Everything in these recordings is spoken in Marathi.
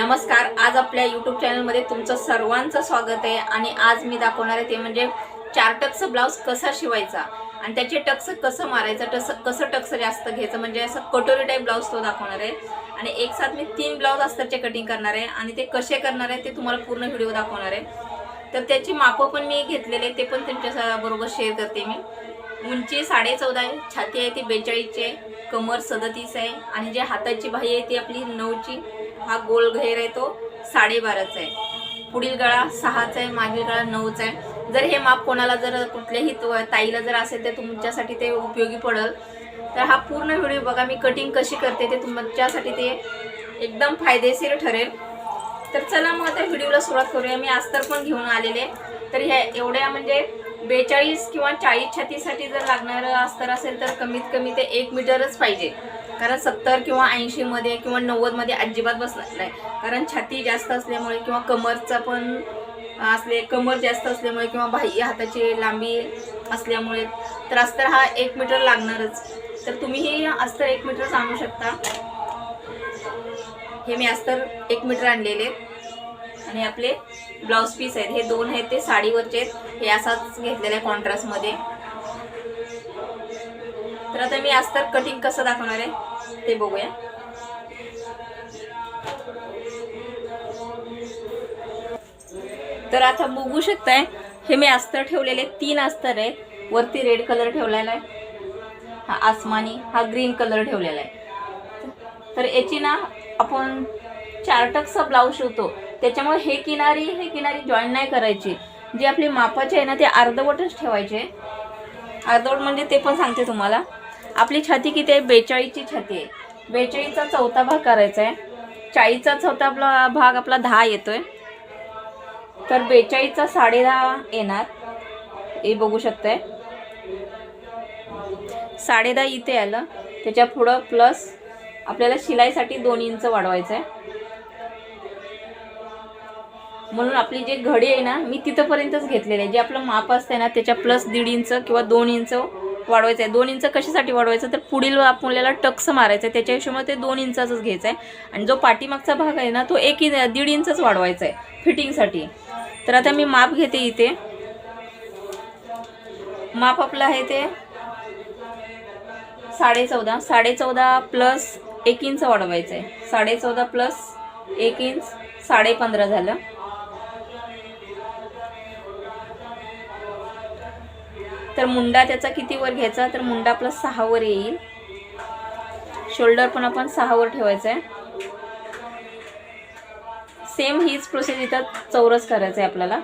नमस्कार आज आपल्या यूट्यूब चॅनलमध्ये तुमचं सर्वांचं स्वागत आहे आणि आज मी दाखवणार आहे ते म्हणजे चार टक्स ब्लाऊज कसा शिवायचा आणि त्याचे टक्स कसं मारायचं टस कसं टक्स जास्त घ्यायचं म्हणजे असं कटोरी टाईप ब्लाऊज तो दाखवणार आहे. आणि एक साथ मी तीन ब्लाऊज असताचे कटिंग करणार आहे आणि ते कसे करणार आहे ते तुम्हाला पूर्ण व्हिडिओ दाखवणार आहे. तर त्याची मापं पण मी घेतलेले ते पण तुमच्या बरोबर शेअर करते मी. उंची साडे चौदा आहे छाती आहे ती बेचाळीसची आहे कमर सदतीस आहे आणि जे हाताची बाही आहे ती आपली नऊची. हा गोल घेर आहे तो साडेबाराचा आहे. पुढील गळा सहाचा आहे मागील गळा नऊचा आहे. जर हे माप कोणाला जर कुठल्याही ताईला जर असेल तर तुमच्यासाठी ते उपयोगी पडेल. तर हा पूर्ण व्हिडिओ बघा मी कटिंग कशी करते ते तुमच्यासाठी ते एकदम फायदेशीर ठरेल. तर चला मग आता व्हिडिओला सुरुवात करूया. मी अस्तर पण घेऊन आलेले. तर ह्या एवढ्या म्हणजे बेचाळीस किंवा चाळीस छातीसाठी जर लागणारं अस्तर असेल तर कमीत कमी ते एक मीटरच पाहिजे. कारण सत्तर किंवा ऐंशीमध्ये किंवा नव्वदमध्ये अजिबात बसणार नाही. कारण छाती जास्त असल्यामुळे किंवा कमरचा पण असले कमर जास्त असल्यामुळे किंवा बाह्य हाताची लांबी असल्यामुळे तर अस्तर हा एक मीटर लागणारच. तर तुम्हीही अस्तर एक मीटरच आणू शकता. हे मी अस्तर एक मीटर आणलेले आहेत. आणि आपले ब्लाऊज पीस आहेत. हे दोन आहेत ते साडीवरचे आहेत. हे असाच घेतलेले आहे कॉन्ट्रास्टमध्ये तर आता मी अस्तर कटिंग कसं दाखवणार आहे ते बघूया. तर आता बघू शकताय हे मी अस्तर ठेवलेले तीन अस्तर आहेत. वरती रेड कलर ठेवलेला आहे. हा आसमानी हा ग्रीन कलर ठेवलेला आहे. तर याची ना आपण चारटकचा ब्लाऊज शिवतो. त्याच्यामुळे हे किनारी हे किनारी जॉईन नाही करायची. जे आपली मापाचे आहे ना ते अर्धवटच ठेवायचे. अर्धवट म्हणजे ते पण सांगते तुम्हाला. आपली छाती किती आहे? बेचाळीसची छाती आहे. बेचाळीसचा चौथा भाग करायचा आहे. चाळीसचा चौथा आपला भाग आपला दहा येतोय. तर बेचाळीसचा साडेदहा येणार. हे बघू शकताय. साडेदहा इथे आलं. त्याच्या पुढं प्लस आपल्याला शिलाईसाठी दोन इंच वाढवायचं आहे. म्हणून आपली जे घडी आहे ना मी तिथंपर्यंतच घेतलेली आहे. जे आपलं माप असतं ना त्याच्या प्लस दीड इंच किंवा दोन इंच वाढवायचं आहे दोन इंच कशासाठी वाढवायचं? तर पुढील आपल्याला टक्स मारायचं आहे त्याच्या हिशोबाने ते दोन इंचाचंच घ्यायचं आहे आणि जो पाठीमागचा भाग आहे ना तो एक इ दीड इंचच वाढवायचा आहे फिटिंगसाठी. तर आता मी माप घेते इथे. माप आपलं आहे ते साडे चौदा साडे चौदा प्लस एक इंच वाढवायचं आहे साडे चौदा प्लस एक इंच साडे पंधरा झालं. तर मुंडा त्याचा किती वर घ्यायचा? तर मुंडा आपला सहावर येईल. शोल्डर पण आपण सहावर ठेवायचं आहे सेम हीच प्रोसेस इथं चौरस करायचं आहे आपल्याला.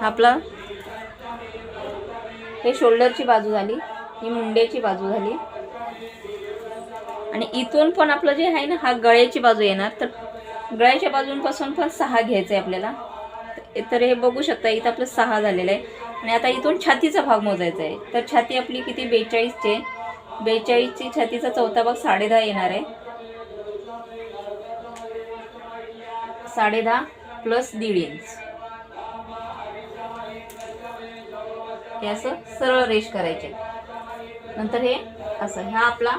आपला हे शोल्डरची बाजू झाली ही मुंड्याची बाजू झाली. आणि इथून पण आपलं जे आहे ना हा गळ्याची बाजू येणार. तर गळ्याच्या बाजूंपासून पण सहा घ्यायचं आहे आपल्याला. तर हे बघू शकता इथं आपलं सहा झालेलं आहे. आणि आता इथून छातीचा भाग मोजायचा आहे. तर छाती आपली किती? बेचाळीसची आहे. बेचाळीसची छातीचा चौथा भाग साडेदहा येणार आहे. साडेदहा प्लस दीड इंच. हे असं सरळ रेश करायचे. नंतर हे असं हा आपला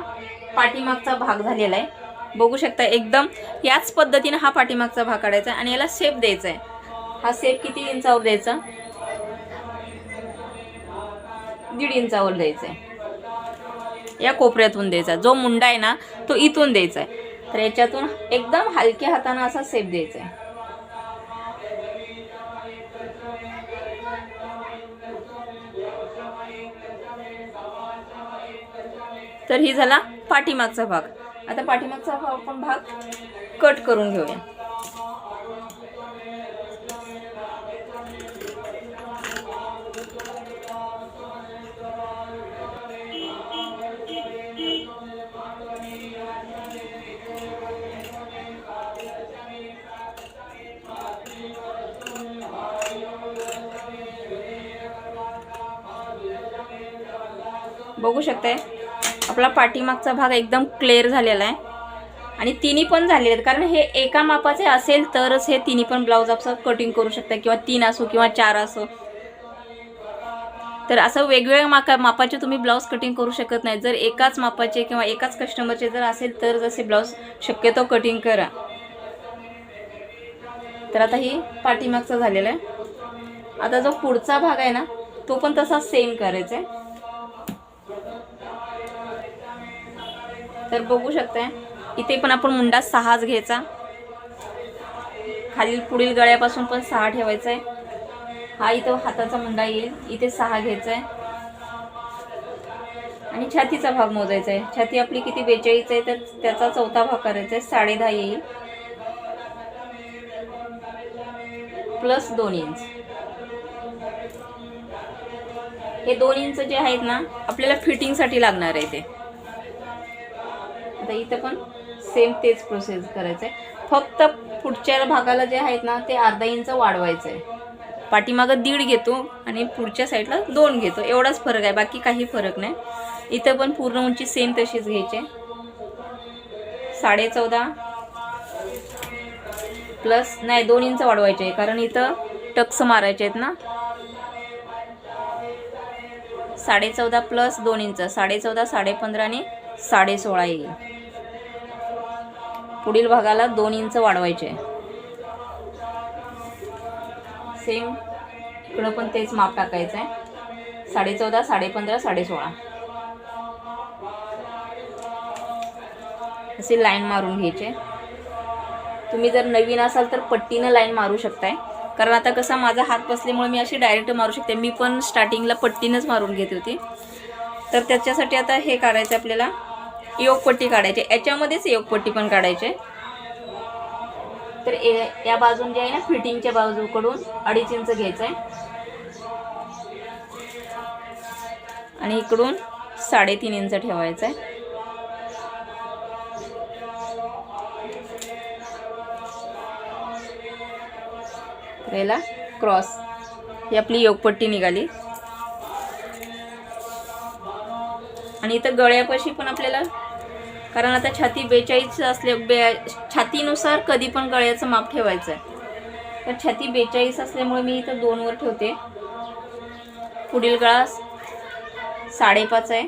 पाठीमागचा भाग झालेला आहे. बघू शकता एकदम याच पद्धतीने हा पाठीमागचा भाग काढायचा आहे आणि याला शेप द्यायचा आहे. हा शेप किती इंचावर द्यायचा? दीड इंचावर द्यायचा आहे. या कोपऱ्यातून द्यायचा जो मुंडा आहे ना तो इथून द्यायचा आहे. तर याच्यातून एकदम हलक्या हातानं असा शेप द्यायचा आहे. तर ही झाला पाठीमागचा भाग. आता पाठीमागचा भाग आपण भाग कट करून घेऊया. बघू शकताय? आपला पाठीमागचा भाग एकदम क्लिअर झालेला आहे. आणि तिन्ही पण झालेले आहेत. कारण हे एका मापाचे असेल तरच हे तिन्ही पण ब्लाऊज आपसं कटिंग करू शकता किंवा तीन असो किंवा चार असो. तर असं वेगवेगळ्या माका मापाचे तुम्ही ब्लाऊज कटिंग करू शकत नाही. जर एकाच मापाचे किंवा एकाच कस्टमरचे जर असेल तर जसे ब्लाऊज शक्यतो कटिंग करा. तर आता ही पाठीमागचा झालेला आहे. आता जो पुढचा भाग आहे ना तो पण तसा सेम करायचा आहे. तर बघू शकताय. इथे पण आपण मुंडा सहाच घ्यायचा. खालील पुढील गळ्यापासून पण सहा ठेवायचा आहे हा इथं हाताचा मुंडा येईल. इथे सहा घ्यायचा आहे आणि छातीचा भाग मोजायचा आहे छाती आपली किती बेचाळीस आहे तर त्याचा चौथा भाग करायचा आहे साडे दहा येईल. प्लस दोन इंच. हे दोन इंच जे आहेत ना आपल्याला फिटिंगसाठी लागणार आहे ते. आता इथं पण सेम तेच प्रोसेस करायचं आहे फक्त पुढच्या भागाला जे आहेत ना ते अर्धा इंच वाढवायचं आहे पाठीमागं दीड घेतो आणि पुढच्या साईडला दोन घेतो. एवढाच फरक आहे बाकी काही फरक नाही. इथं पण पूर्ण उंची सेम तशीच घ्यायची आहे. साडे चौदा प्लस नाही दोन इंच वाढवायचे आहे. कारण इथं टक्स मारायचे आहेत ना. साडे चौदा प्लस दोन इंच साडे चौदा साडे पंधरा आणि साडे सोळा येईल. पुढील भागाला दोन इंच वाढवायचे. सेम इकडं पण तेच माप टाकायचं आहे साडे चौदा साडे पंधरा साडे सोळा असे लाईन मारून घ्यायचे. तुम्ही जर नवीन असाल तर पट्टीनं लाईन मारू शकताय. कारण आता कसा माझा हात बसल्यामुळे मी अशी डायरेक्ट मारू शकते. मी पण स्टार्टिंगला पट्टीनंच मारून घेत होती. तर त्याच्यासाठी आता हे काढायचं आपल्याला. योगपट्टी काढायची. याच्यामध्येच योगपट्टी पण काढायची. तर ए- या बाजून जे आहे ना फिटिंगच्या बाजूकडून अडीच इंच घ्यायचं आहे आणि इकडून साडेतीन इंच ठेवायचं आहे याला क्रॉस. ही आपली योगपट्टी निघाली. आणि इथं गळ्यापाशी पण आपल्याला कारण आता छाती बेचाळीस असल्या बे छातीनुसार कधी पण गळ्याचं माप ठेवायचं आहे तर छाती बेचाळीस असल्यामुळे मी इथं दोनवर ठेवते. पुढील गळा साडेपाच आहे.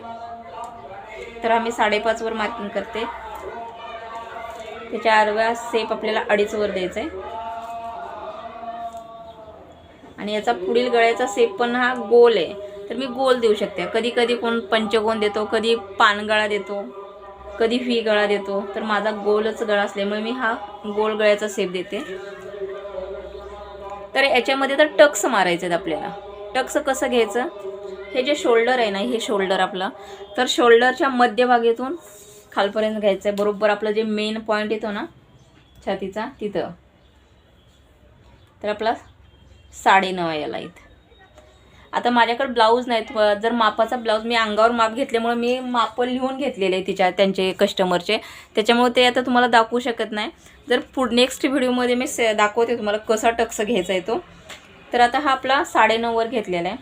तर आम्ही साडेपाचवर मार्किंग करते. त्याच्या आरव्या सेप आपल्याला अडीचवर द्यायचा आहे आणि याचा पुढील गळ्याचा सेप पण हा गोल आहे. तर मी गोल देऊ शकते. कधी कधी कोण पंचगोन देतो कधी पानगळा देतो. कधी व्ही गळा देतो तर माझा गोलच गळा असल्यामुळे मी हा गोल गळ्याचा सेप देते. तर याच्यामध्ये तर टक्स मारायचे आहेत आपल्याला. टक्स कसं घ्यायचं? हे जे शोल्डर आहे ना हे शोल्डर आपलं. तर शोल्डरच्या मध्यभागेतून खालपर्यंत घ्यायचं आहे बरोबर आपलं जे मेन पॉईंट येतो ना छातीचा तिथं. तर आपला साडे नऊ याला इथं आता माझ्याकडे ब्लाऊज नाहीत. जर मापाचा ब्लाऊज मी अंगावर माप घेतल्यामुळे मी माप लिहून घेतलेले आहे तिच्या त्यांचे कस्टमरचे त्याच्यामुळे ते आता तुम्हाला दाखवू शकत नाही. जर पुढ नेक्स्ट व्हिडिओमध्ये मी से दाखवते तुम्हाला कसा टक्स घ्यायचा आहे तो. तर आता हा आपला साडेनऊवर घेतलेला आहे.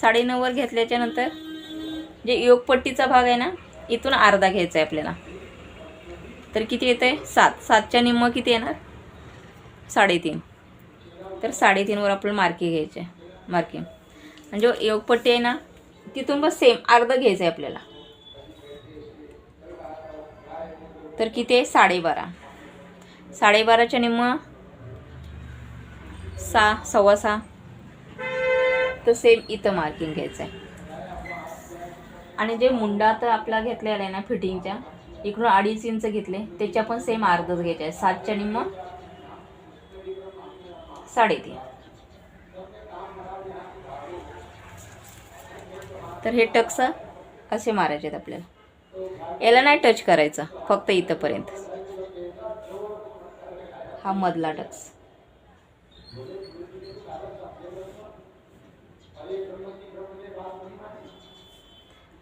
साडेनऊवर घेतल्याच्या नंतर जे योगपट्टीचा भाग आहे ना इथून अर्धा घ्यायचा आहे आपल्याला. तर किती येतं आहे सात. सातच्या निम्म किती येणार? साडेतीन. तर साडेतीनवर आपण मार्किंग घ्यायचे मार्किंग म्हणजे आणि जो योगपट्टी आहे ना तिथून पण सेम अर्ध घ्यायचं आहे आपल्याला. तर किती आहे? साडेबारा. साडेबाराच्या निम्म सहा सव्वा सहा. तर सेम इथं मार्किंग घ्यायचं आहे. आणि जे मुंडा तर आपला घेतलेला आहे ना फिटिंगच्या इकडून अडीच इंच घेतले त्याच्या पण सेम अर्धच घ्यायचे आहे. सातच्या निम्म साडेतीन. तर हे टक्स असे मारायचे आहेत आपल्याला. याला नाही टच करायचं फक्त इथंपर्यंत. हा मधला टक्स.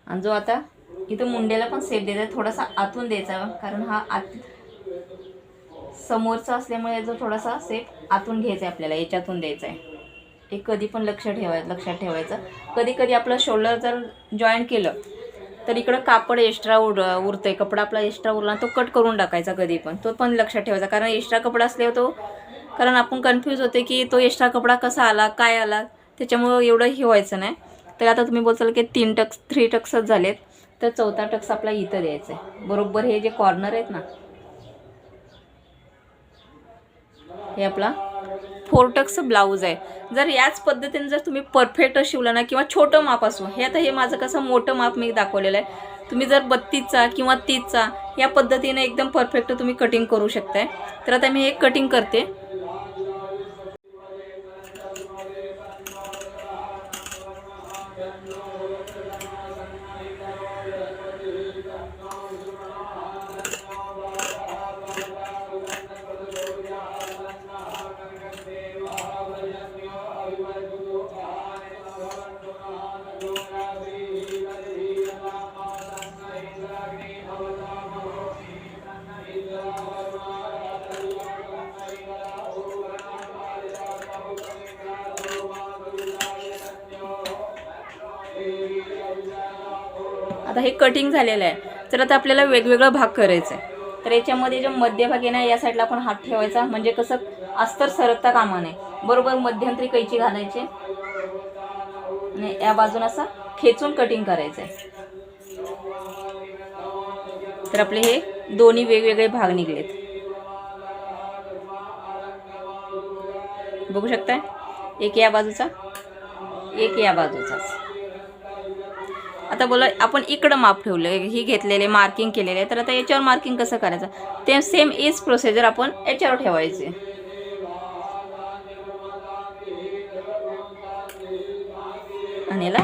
आणि जो आता इथं मुंड्याला पण सेप द्यायचा आहे, थोडासा आतून द्यायचा कारण हा आत समोरचा असल्यामुळे जो थोडासा सेप आतून घ्यायचा आहे आपल्याला याच्यातून द्यायचा आहे. हे कधी पण लक्ष ठेवायचं लक्षात ठेवायचं. कधी कधी आपलं शोल्डर जर जॉईन केलं तर इकडं कापड एक्स्ट्रा उड आहे कपडा आपला एक्स्ट्रा उरला तो कट करून टाकायचा कधी पण. तो पण लक्षात ठेवायचा. कारण एक्स्ट्रा कपडा असल्यावर तो कारण आपण कन्फ्यूज होते की तो एक्स्ट्रा कपडा कसा आला काय आला त्याच्यामुळं एवढं हे व्हायचं नाही. तर आता तुम्ही बोलचाल की तीन टक्स थ्री टक्सच झालेत. तर चौथा टक्स आपला इथं द्यायचा आहे बरोबर हे जे कॉर्नर आहेत ना हे आपला फोर टक्स ब्लाऊज आहे. जर याच पद्धतीने जर तुम्ही परफेक्ट शिवलं ना किंवा छोटं माप असो हे आता हे माझं कसं मोठं माप मी दाखवलेलं आहे. तुम्ही जर बत्तीसचा किंवा तीसचा या पद्धतीने एकदम परफेक्ट तुम्ही कटिंग करू शकताय. तर आता मी हे कटिंग करते. आता हे कटिंग झालेलं आहे. तर आता आपल्याला वेगवेगळा भाग करायचा आहे तर याच्यामध्ये जे मध्यभागी ना या साईडला आपण हात ठेवायचा. म्हणजे कसं अस्तर सरकता कामा नये. बरोबर मध्यंतरी कैची घालायची. आणि या बाजून असं खेचून कटिंग करायचं आहे तर आपले हे दोन्ही वेगवेगळे भाग निघलेत. बघू शकताय? एक या बाजूचा एक या बाजूचाच. आता बोला आपण इकडं माप ठेवलं ही घेतलेले मार्किंग केलेले आहे तर आता याच्यावर मार्किंग कसं करायचं? ते सेम इज प्रोसिजर आपण याच्यावर ठेवायचे. आणि याला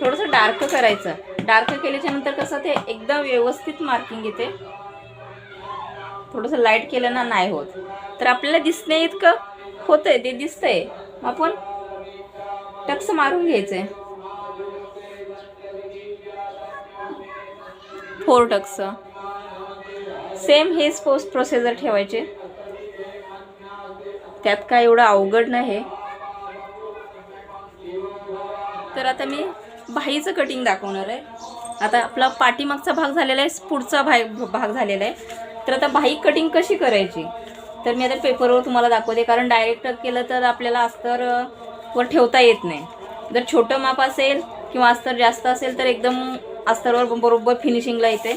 थोडंसं डार्क करायचं. डार्क केल्याच्यानंतर कसं ते एकदम व्यवस्थित मार्किंग येते. थोडंसं लाइट केलं ना नाही होत. तर आपल्याला दिसणे इतकं होतंय ते दिसतंय. मग आपण टक्स मारून घ्यायचंय. Four tucks. सेम हेच पोस्ट प्रोसेसर ठेवायचे. त्यात काय एवढं अवघड नाही. तर आता मी बाहीचं कटिंग दाखवणार आहे. आता आपला पाठीमागचा भाग झालेला आहे पुढचा भाग भाग झालेला आहे. तर आता बाही कटिंग कशी करायची? तर मी आता पेपरवर तुम्हाला दाखवते. कारण डायरेक्ट केलं तर आपल्याला अस्तर वर ठेवता येत नाही. जर छोटं माप असेल किंवा अस्तर जास्त असेल तर एकदम अस्तरवर बरोबर फिनिशिंगला येते.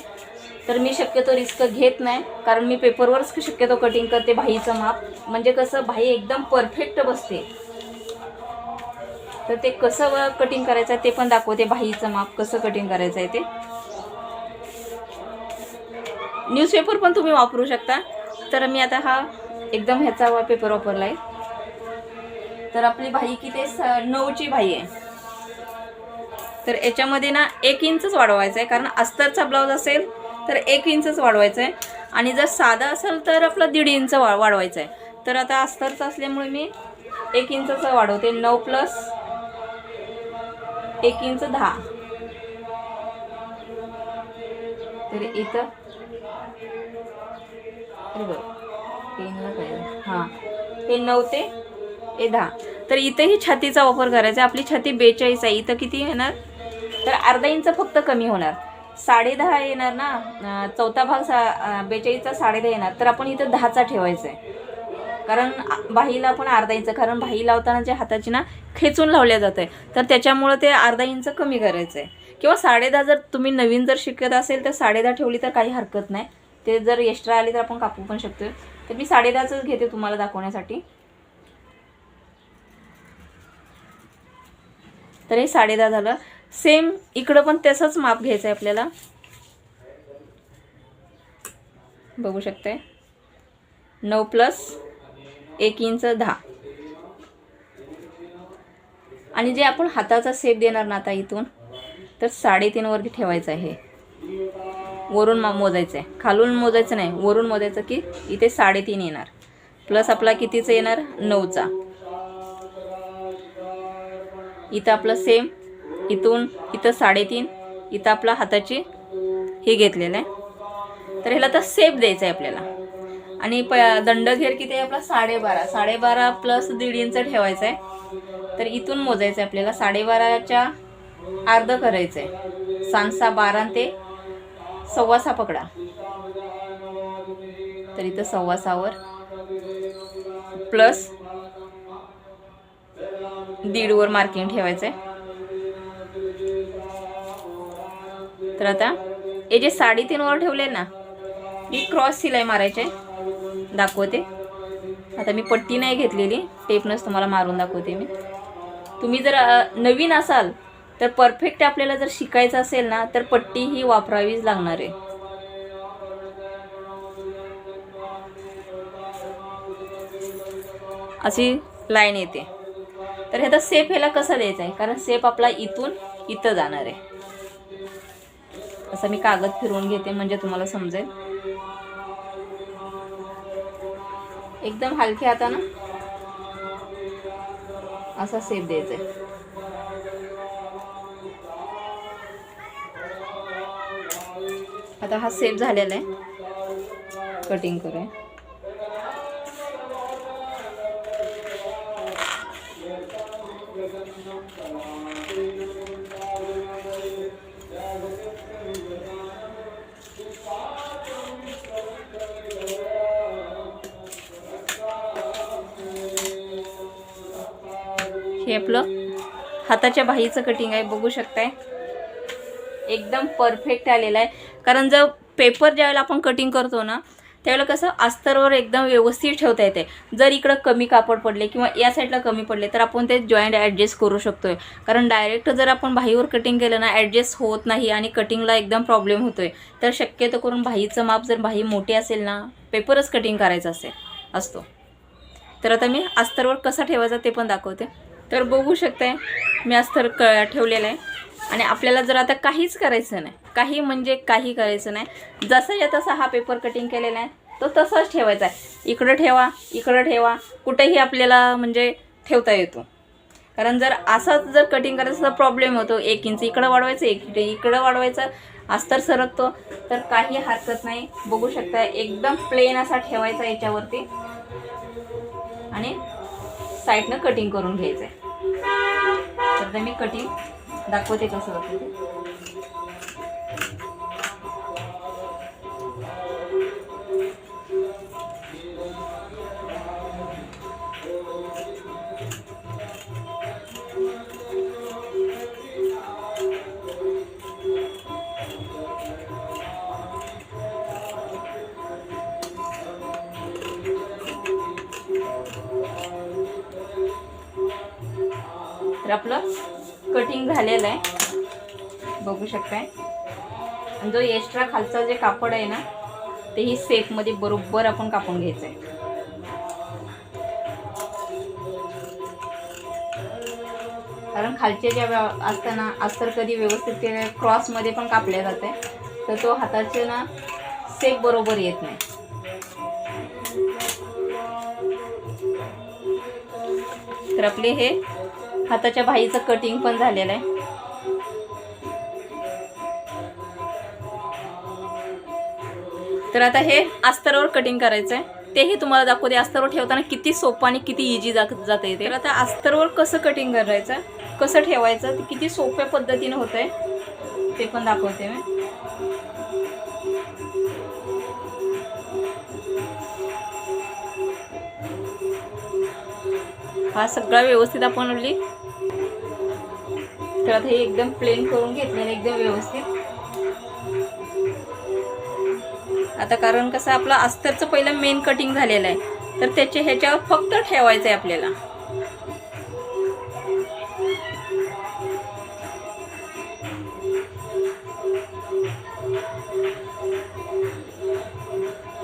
तर मी शक्यतो रिस्क घेत नाही कारण मी पेपरवरच शक्यतो कटिंग करते भाईचं माप. म्हणजे कसं भाई एकदम परफेक्ट बसते. तर ते कसं कटिंग करायचं आहे ते पण दाखवते भाईचं माप कसं कटिंग करायचं आहे ते. न्यूजपेपर पण तुम्ही वापरू शकता. तर मी आता हा एकदम ह्याचा पेपर वापरला आहे तर आपली भाई किती स नऊची भाई आहे. तर याच्यामध्ये ना एक इंचच वाढवायचं आहे कारण अस्तरचा ब्लाऊज असेल तर एक इंचच वाढवायचं आहे. आणि जर साधा असेल तर आपलं दीड इंच वा वाढवायचं आहे. तर आता अस्तरचं असल्यामुळे मी एक इंचचं वाढवते. नऊ प्लस एक इंच दहा. तर इथं बरं हां हे नऊ ते हे दहा. तर इथंही छातीचा वापर करायचा आपली छाती बेचाळीस आहे. इथं किती येणार? तर अर्धा इंच फक्त कमी होणार. साडे दहा येणार ना चौथा भाग सा बेचाळीसचा साडेदहा येणार. तर आपण इथं दहाचा ठेवायचा आहे कारण बाहीला आपण अर्धा इंच कारण बाही लावताना जे हाताची ना खेचून लावल्या जात आहे तर त्याच्यामुळं ते अर्धा इंच कमी करायचं आहे किंवा साडे दहा जर तुम्ही नवीन जर शिकत असेल तर साडे दहा ठेवली तर काही हरकत नाही. ते जर एक्स्ट्रा आली तर आपण कापू पण शकतो तर मी साडे दहाच घेते तुम्हाला दाखवण्यासाठी. तर हे साडे दहा झालं. सेम इकडं पण तसंच माप घ्यायचं आहे आपल्याला. बघू शकते नऊ प्लस एक इंच दहा. आणि जे आपण हाताचा सेप देणार ना आता इथून तर साडेतीन वरती ठेवायचं आहे. वरून मा मोजायचं आहे खालून मोजायचं नाही वरून मोजायचं की इथे साडेतीन येणार. प्लस आपला कितीचा येणार? नऊचा. इथं आपलं सेम इथून इथं साडेतीन इथं आपला हाताची हे घेतलेलं आहे. तर ह्याला तर सेप द्यायचं आहे आपल्याला. आणि प दंडघेर किती आहे आपला? साडेबारा. साडेबारा प्लस दीड इंच ठेवायचं आहे. तर इथून मोजायचं आहे आपल्याला. साडेबाराच्या अर्ध करायचं आहे. सांसा बारा ते सव्वा सहा पकडा. तर इथं सव्वा सहावर प्लस दीडवर मार्किंग ठेवायचं आहे. तर आता हे जे साडेतीनवर ठेवले ना ही क्रॉस सिलाई मारायचे. दाखवते. आता मी पट्टी नाही घेतलेली टेपनंच तुम्हाला मारून दाखवते मी. तुम्ही जर नवीन असाल तर परफेक्ट आपल्याला जर शिकायचं असेल ना तर पट्टी ही वापरावीच लागणार आहे. अशी लाईन येते. तर ह्याचा सेप ह्याला कसा द्यायचा आहे? कारण सेप आपला इथून इथं जाणार आहे. असं मी कागद फिरवून घेते म्हणजे तुम्हाला समजेल. एकदम हलक्या ना. असा सेप द्यायचा आहे आता हा सेप झालेला आहे कटिंग करूया. हे आपलं. हाताच्या बाहीचं कटिंग आहे बघू शकताय. एकदम परफेक्ट आलेलं आहे. कारण जर पेपर ज्यावेळेला आपण कटिंग करतो ना त्यावेळेला कसं अस्तरवर एकदम व्यवस्थित ठेवता येते. जर इकडं कमी कापड पडले किंवा या साईडला कमी पडले तर आपण ते जॉईंट ॲडजस्ट करू शकतोय. कारण डायरेक्ट जर आपण बाहीवर कटिंग केलं ना ॲडजस्ट होत नाही आणि कटिंगला एकदम प्रॉब्लेम होतोय. तर शक्यतो करून बाहीचं माप जर बाही मोठी असेल ना पेपरच कटिंग करायचं असेल असतो. तर आता मी अस्तरवर कसा ठेवायचा ते पण दाखवते. तर बघू शकताय मी अस्तर क ठेवलेलं आहे. आणि आपल्याला जर आता काहीच करायचं नाही काही म्हणजे काही करायचं नाही जसं या तसा हा पेपर कटिंग केलेला आहे तो तसाच ठेवायचा आहे. इकडं ठेवा इकडं ठेवा कुठेही आपल्याला म्हणजे ठेवता येतो. कारण जर असाच जर कटिंग करायचं तर प्रॉब्लेम होतो. एक इंच इकडं वाढवायचं एक इंच इकडं वाढवायचं अस्तर सरकतो. तर काही हरकत नाही. बघू शकता एकदम प्लेन असा ठेवायचा याच्यावरती. आणि साईडनं कटिंग करून घ्यायचं आहे आता मी कटिंग दाखवते कसं होतं ते. तर आपलं कटिंग झालेलं आहे. बघू शकताय. आणि जो एक्स्ट्रा खालचा जे कापड आहे ना तेही सेफमध्ये बरोबर आपण कापून घ्यायचं आहे कारण खालचे ज्या व्या- असताना अस्तर कधी व्यवस्थित ते क्रॉसमध्ये पण कापले जाते तर तो हाताचे ना सेफ बरोबर येत नाही. तर आपले हे हाताच्या भाईचं कटिंग पण झालेलं आहे. तर आता हे अस्तरावर कटिंग करायचं आहे तेही तुम्हाला दाखवते. अस्तरवर ठेवताना किती सोपं आणि किती इझी जा जाता येते तर आता अस्तरवर कसं कटिंग करायचं? कसं ठेवायचं? ते किती सोप्या पद्धतीने होत आहे ते पण दाखवते मी. हा सगळा व्यवस्थित आपण आपली तर आता हे एकदम प्लेन करून घेतलेलं एकदम व्यवस्थित. आता कारण कसं आपलं अस्तरचं पहिलं मेन कटिंग झालेलं आहे. तर त्याचे ह्याच्यावर फक्त ठेवायचं आहे आपल्याला.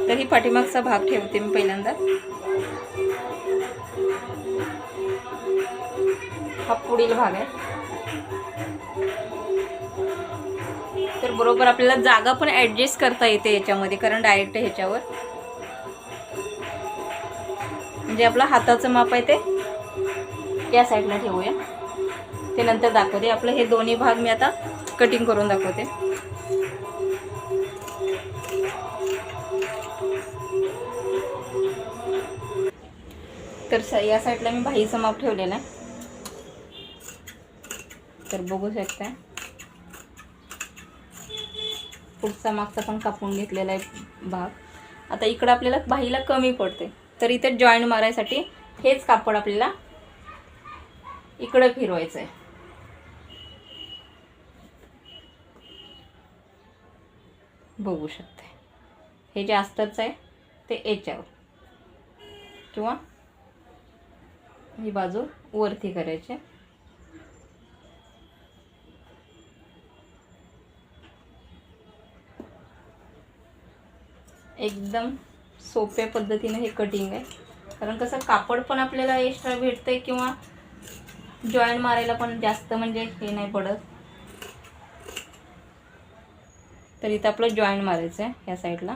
तर ही पाठीमागचा भाग ठेवते मी पहिल्यांदा. हा पुढील भाग आहे. तर बरोबर आपल्याला जागा पण ॲडजस्ट करता येते याच्यामध्ये कारण डायरेक्ट ह्याच्यावर. म्हणजे आपलं हाताचं माप आहे ते या साईडला ठेवूया. ते नंतर दाखवते. आपलं हे दोन्ही भाग मी आता कटिंग करून दाखवते. तर स- या साईडला मी भाईचं माप ठेवलेलं आहे. तर बघू शकता पुढचा मागचा पण कापून घेतलेला आहे भाग. आता इकडं आपल्याला बाहीला कमी पडते. तर इथे जॉईंट मारायसाठी हेच कापड आपल्याला इकडे फिरवायचं आहे बघू शकते. हे जे अस्तरचं आहे ते याच्यावर. किंवा ही बाजू वरती करायची. एकदम सोप्या पद्धतीने हे कटिंग आहे. कारण कसं कापड पण आपल्याला एक्स्ट्रा भेटतंय किंवा जॉईंट मारायला पण जास्त म्हणजे हे नाही पडत. तर इथं आपलं जॉईंट मारायचं आहे ह्या साईडला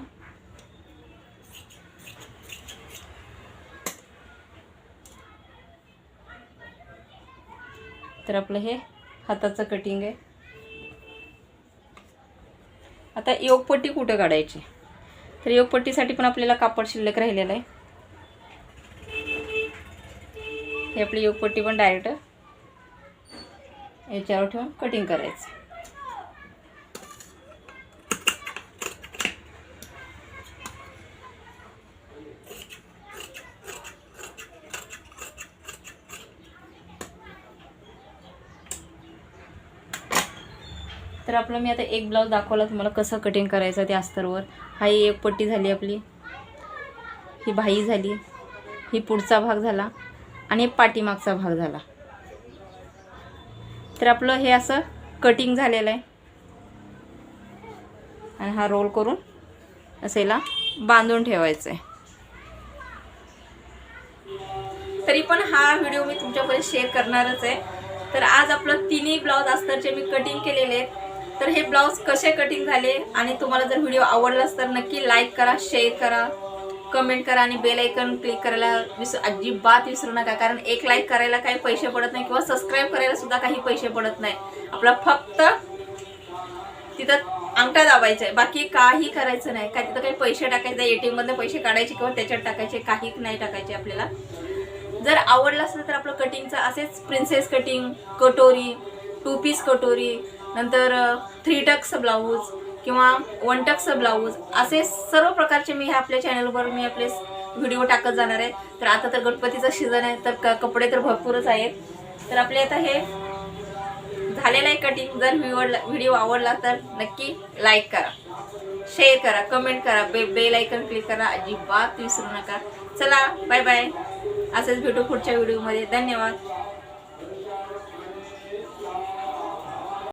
तर आपलं हे हाताचं कटिंग आहे. आता योगपट्टी कुठं काढायची? तर योगपट्टीसाठी पण आपल्याला कापड शिल्लक राहिलेलं आहे. हे आपली योगपट्टी पण डायरेक्ट याच्यावर ठेवून कटिंग करायचं. तर आपलं मी आता एक ब्लाऊज दाखवला तुम्हाला कसं कटिंग करायचं ते अस्तरवर. हा ही एक पट्टी झाली आपली. ही बाही झाली. ही पुढचा भाग झाला आणि पाठीमागचा भाग झाला. तर आपलं हे असं कटिंग झालेलं आहे. आणि हा रोल करून असेला बांधून ठेवायचं आहे. तरी पण हा व्हिडिओ मी तुमच्यापर्यंत शेअर करणारच आहे. तर आज आपलं तिन्ही ब्लाऊज अस्तरचे मी कटिंग केलेले आहेत. तर हे ब्लाऊज कसे कटिंग झाले आणि तुम्हाला जर व्हिडिओ आवडलाच तर नक्की लाईक करा शेअर करा कमेंट करा आणि बेल आयकन क्लिक करायला विस अजिबात विसरू नका. कारण एक लाईक करायला काही पैसे पडत नाही किंवा सबस्क्राईब करायला सुद्धा काही पैसे पडत नाही. आपला फक्त तिथं अंगठा दाबायचा आहे बाकी काही करायचं नाही. काय तिथं काही पैसे टाकायचे टी मधले पैसे काढायचे किंवा त्याच्यात टाकायचे काही नाही टाकायचे आपल्याला. जर आवडलं असेल तर आपलं कटिंगचं असेच प्रिन्सेस कटिंग कटोरी टू पीस कटोरी नंतर थ्री टक्स ब्लाऊज किंवा वन टक्स ब्लाऊज असे सर्व प्रकारचे मी ह्या आपल्या चॅनलवर मी आपले व्हिडिओ टाकत जाणार आहे. तर आता तर गणपतीचं सीझन आहे तर क कपडे तर भरपूरच आहेत. तर आपले आता हे झालेलं आहे कटिंग जर व्हिडिओ व्हिडिओ आवडला तर नक्की लाईक करा. शेअर करा कमेंट करा बे बेल आयकन क्लिक करा. अजिबात विसरू नका. चला बाय बाय असंच भेटू पुढच्या व्हिडिओमध्ये धन्यवाद.